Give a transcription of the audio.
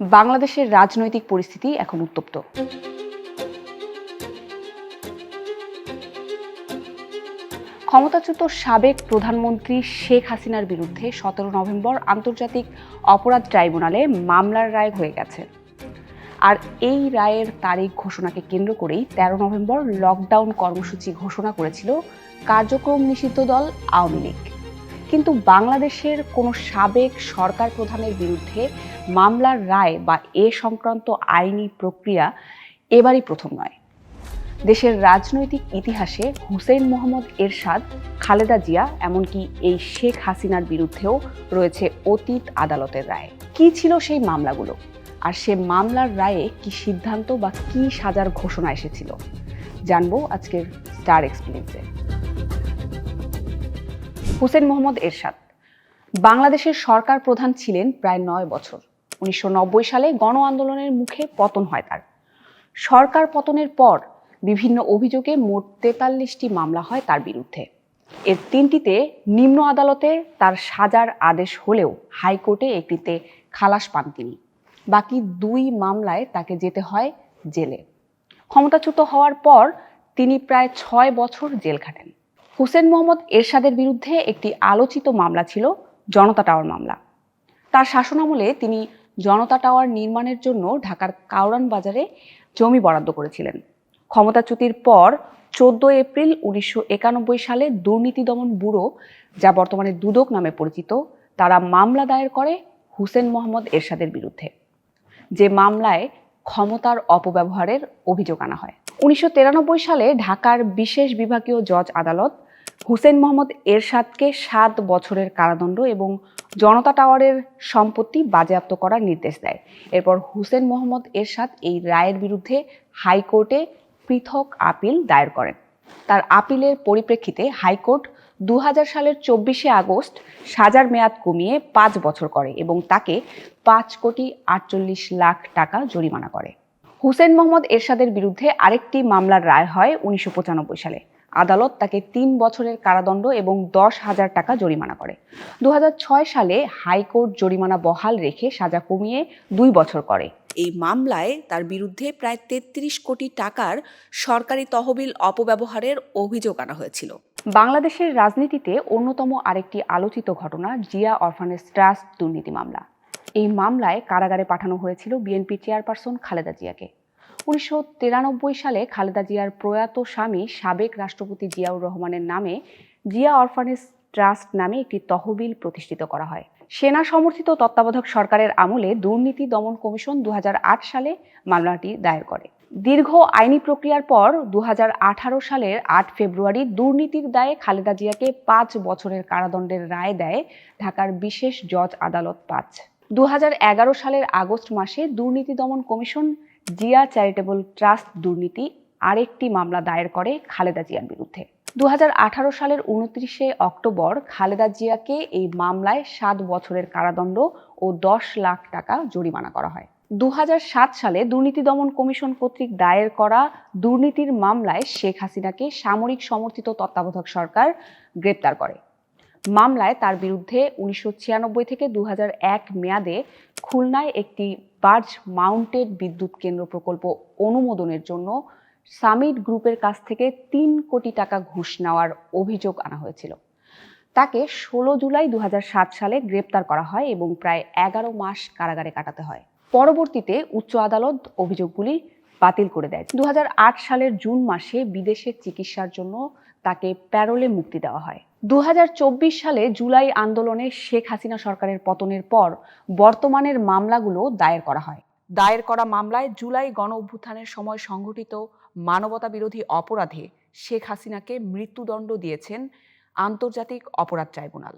বাংলাদেশের রাজনৈতিক পরিস্থিতি এখন উত্তপ্ত। ক্ষমতাচ্যুত সাবেক প্রধানমন্ত্রী শেখ হাসিনার বিরুদ্ধে সতেরো নভেম্বর আন্তর্জাতিক অপরাধ ট্রাইব্যুনালে মামলার রায় হয়ে গেছে। আর এই রায়ের তারিখ ঘোষণাকে কেন্দ্র করেই তেরো নভেম্বর লকডাউন কর্মসূচি ঘোষণা করেছিল কার্যক্রম নিষিদ্ধ দল আওয়ামী লীগ। কিন্তু বাংলাদেশের কোনো সাবেক সরকার প্রধানের বিরুদ্ধে মামলার রায় বা এ সংক্রান্ত আইনি প্রক্রিয়া এবারই প্রথম নয়। দেশের রাজনৈতিক ইতিহাসে হুসেইন মোহাম্মদ এরশাদ, খালেদা জিয়া, এমনকি এই শেখ হাসিনার বিরুদ্ধেও রয়েছে অতীত আদালতের রায়। কি ছিল সেই মামলাগুলো? আর সে মামলার রায়ে কি সিদ্ধান্ত বা কি সাজার ঘোষণা এসেছিল? জানব আজকের স্টার এক্সপ্লেন্সে হুসেন মোহাম্মদ এরশাদ। বাংলাদেশের সরকার প্রধান ছিলেন প্রায় নয় বছর। উনিশশো নব্বই সালে গণ আন্দোলনের মুখে পতন হয় তার। সরকার পতনের পর বিভিন্ন অভিযোগে মোট তেতাল্লিশটি মামলা হয় তার বিরুদ্ধে। এর তিনটিতে নিম্ন আদালতে তার সাজার আদেশ হলেও হাইকোর্টে একটিতে খালাস পান তিনি। বাকি দুই মামলায় তাকে যেতে হয় জেলে। ক্ষমতাচ্যুত হওয়ার পর তিনি প্রায় ছয় বছর জেল খাটেন। হুসেন মোহাম্মদ এরশাদের বিরুদ্ধে একটি আলোচিত মামলা ছিল, জনতা টাওয়ার মামলা। তার শাসনামলে তিনি জনতা টাওয়ার নির্মাণের জন্য ঢাকার কাউরান বাজারে জমি বরাদ্দ করেছিলেন। ক্ষমতাচ্যুতির পর চোদ্দ এপ্রিল উনিশশো একানব্বই সালে দুর্নীতি দমন ব্যুরো, যা বর্তমানে দুদক নামে পরিচিত, তারা মামলা দায়ের করে হুসেন মোহাম্মদ এরশাদের বিরুদ্ধে। যে মামলায় ক্ষমতার অপব্যবহারের অভিযোগ আনা হয়। উনিশশো তিরানব্বই সালে ঢাকার বিশেষ বিভাগীয় জজ আদালত হুসেন মোহাম্মদ এরশাদকে সাত বছরের কারাদণ্ড এবং জনতা টাওয়ারের সম্পত্তি বাজেয়াপ্ত করার নির্দেশ দেয়। এরপর হুসেন মোহাম্মদ এরশাদ এই রায়ের বিরুদ্ধে হাইকোর্টে পৃথক আপিল দায়ের করেন। তার আপিলের পরিপ্রেক্ষিতে হাইকোর্ট দু হাজার সালের চব্বিশে আগস্ট সাজার মেয়াদ কমিয়ে পাঁচ বছর করে এবং তাকে পাঁচ কোটি আটচল্লিশ লাখ টাকা জরিমানা করে। হুসেন মোহাম্মদ এরশাদের বিরুদ্ধে আরেকটি মামলার রায় হয় উনিশশো পঁচানব্বই সালে। আদালত তাকে তিন বছরের কারাদণ্ড এবং দশ হাজার টাকা জরিমানা করে। দুহাজার ছয় সালে হাইকোর্ট জরিমানা বহাল রেখে সাজা কমিয়ে দুই বছর করে। এই মামলায় তার বিরুদ্ধে প্রায় তেত্রিশ কোটি টাকার সরকারি তহবিল অপব্যবহারের অভিযোগ আনা হয়েছিল। বাংলাদেশের রাজনীতিতে অন্যতম আরেকটি আলোচিত ঘটনা জিয়া অরফানেজ ট্রাস্ট দুর্নীতি মামলা। এই মামলায় কারাগারে পাঠানো হয়েছিল বিএনপি চেয়ারপারসন খালেদা জিয়াকে। উনিশশো তিরানব্বই সালে খালেদা জিয়ার প্রয়াত স্বামী সাবেক রাষ্ট্রপতি জিয়াউর রহমানের নামে জিয়া অরফানেজ ট্রাস্ট নামে একটি তহবিল প্রতিষ্ঠিত করা হয়। সেনা সমর্থিত তত্ত্বাবধায়ক সরকারের আমলে দুর্নীতি দমন কমিশন দু হাজার আট সালে মামলাটি দায়ের করে। দীর্ঘ আইনি প্রক্রিয়ার পর দু হাজার আঠারো সালের আট ফেব্রুয়ারি দুর্নীতির দায়ে খালেদা জিয়াকে পাঁচ বছরের কারাদণ্ডের রায় দেয় ঢাকার বিশেষ জজ আদালত পাঁচ। দু হাজার এগারো সালের আগস্ট মাসে দুর্নীতি দমন কমিশন জিয়া চ্যারিটেবল ট্রাস্ট দুর্নীতি আরেকটি মামলা দায়ের করে খালেদা জিয়ার বিরুদ্ধে। দুহাজার আঠারো সালের উনত্রিশে অক্টোবর খালেদা জিয়াকে এই মামলায় সাত বছরের কারাদণ্ড ও দশ লাখ টাকা জরিমানা করা হয়। দু হাজার সাত সালে দুর্নীতি দমন কমিশন কর্তৃক দায়ের করা দুর্নীতির মামলায় শেখ হাসিনাকে সামরিক সমর্থিত তত্ত্বাবধায়ক সরকার গ্রেপ্তার করে। মামলায় তার বিরুদ্ধে উনিশশো ছিয়ানব্বই থেকে দু হাজার এক মেয়াদে খুলনায় একটি বার্জ মাউন্টেড বিদ্যুৎ কেন্দ্র প্রকল্প অনুমোদনের জন্য সামিট গ্রুপের কাছ থেকে তিন কোটি টাকা ঘুষ নেওয়ার অভিযোগ আনা হয়েছিল। তাকে ষোলো জুলাই দু হাজার সাত সালে গ্রেপ্তার করা হয় এবং প্রায় এগারো মাস কারাগারে কাটাতে হয়। পরবর্তীতে উচ্চ আদালত অভিযোগগুলি বাতিল করে দেয়। দু হাজার আট সালের জুন মাসে বিদেশে চিকিৎসার জন্য তাকে প্যারোলে মুক্তি দেওয়া হয়। দু হাজার চব্বিশ সালে জুলাই আন্দোলনে শেখ হাসিনা সরকারের পতনের পর বর্তমানের মামলাগুলো দায়ের করা হয়। দায়ের করা মামলায় জুলাই গণ অভ্যুত্থানের সময় সংঘটিত মানবতা বিরোধী অপরাধে শেখ হাসিনাকে মৃত্যুদণ্ড দিয়েছেন আন্তর্জাতিক অপরাধ ট্রাইব্যুনাল।